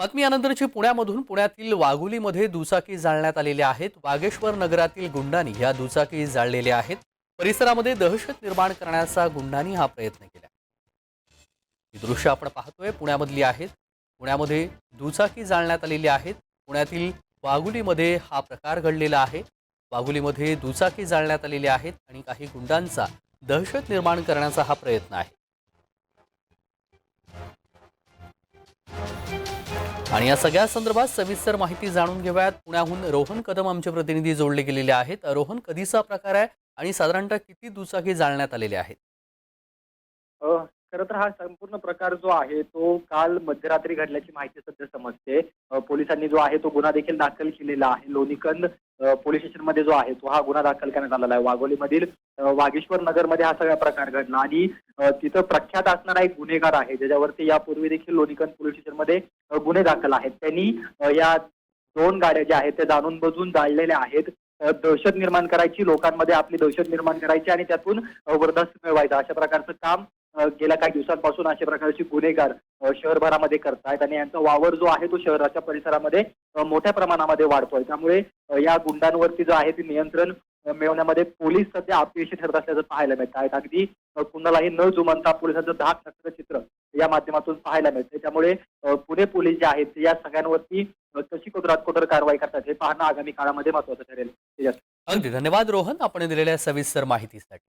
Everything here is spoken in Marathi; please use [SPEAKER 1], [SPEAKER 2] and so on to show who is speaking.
[SPEAKER 1] बातमी यानंतरची पुण्यामधून पुण्यातील वाघोलीमध्ये दुचाकी जाळण्यात आलेल्या आहेत. वागेश्वर नगरातील गुंडांनी ह्या दुचाकी जाळलेल्या आहेत. परिसरामध्ये दहशत निर्माण करण्याचा गुंडांनी हा प्रयत्न केला. ही दृश्य आपण पाहतोय. पुण्यामधली आहेत. पुण्यामध्ये दुचाकी जाळण्यात आलेली आहेत. पुण्यातील वाघोलीमध्ये हा प्रकार घडलेला आहे. वाघोलीमध्ये दुचाकी जाळण्यात आलेल्या आहेत आणि काही गुंडांचा दहशत निर्माण करण्याचा हा प्रयत्न आहे. आणि या सगळ्या संदर्भात सविस्तर माहिती जाणून घेऊयात. पुण्याहून रोहन कदम आमचे प्रतिनिधी जोडले गेलेले आहेत. रोहन कधीचा प्रकार आहे आणि साधारणतः किती दुचाकी जाळण्यात आलेल्या आहेत?
[SPEAKER 2] खरं तर हा संपूर्ण प्रकार जो आहे तो काल मध्यरात्री घडल्याची माहिती सध्या समजते. पोलिसांनी जो आहे तो गुन्हा देखील दाखल केलेला आहे. लोणीकंद पोलीस स्टेशनमध्ये जो आहे तो हा गुन्हा दाखल करण्यात आलेला आहे. वाघोलीमधील वागेश्वर नगरमध्ये हा सगळा प्रकार घडला. आणि तिथं प्रख्यात असणारा एक गुन्हेगार आहे. ज्याच्यावरती यापूर्वी देखील लोणीकंद पोलीस स्टेशनमध्ये गुन्हे दाखल आहेत. त्यांनी या दोन गाड्या ज्या आहेत त्या जाणून बजून जाळलेल्या आहेत. दहशत निर्माण करायची लोकांमध्ये आपली दहशत निर्माण करायची आणि त्यातून अ, वरदास्त मिळवायचं. अशा प्रकारचं काम गेल्या काही दिवसांपासून अशा प्रकारचे गुन्हेगार शहरभरामध्ये शहरभरामध्ये करतायत. आणि यांचा वावर जो आहे तो शहराच्या परिसरामध्ये मोठ्या प्रमाणामध्ये वाढतोय. त्यामुळे या गुंडांवरती जो आहे ते नियंत्रण मिळवण्यामध्ये पोलीस सध्या अपयशी ठरत असल्याचं पाहायला मिळत आहेत अगदी कुणालाही न जुमानता पोलिसांचं धाक टाकण्याचं चित्र या माध्यमातून पाहायला मिळते त्यामुळे पुणे पोलीस जे आहेत या सगळ्यांवरती कशी कोदरात कोदर कारवाई करतात हे पाहणं आगामी काळामध्ये महत्वाचं ठरेल.
[SPEAKER 1] अगदी धन्यवाद रोहन आपण दिलेल्या सविस्तर माहितीसाठी.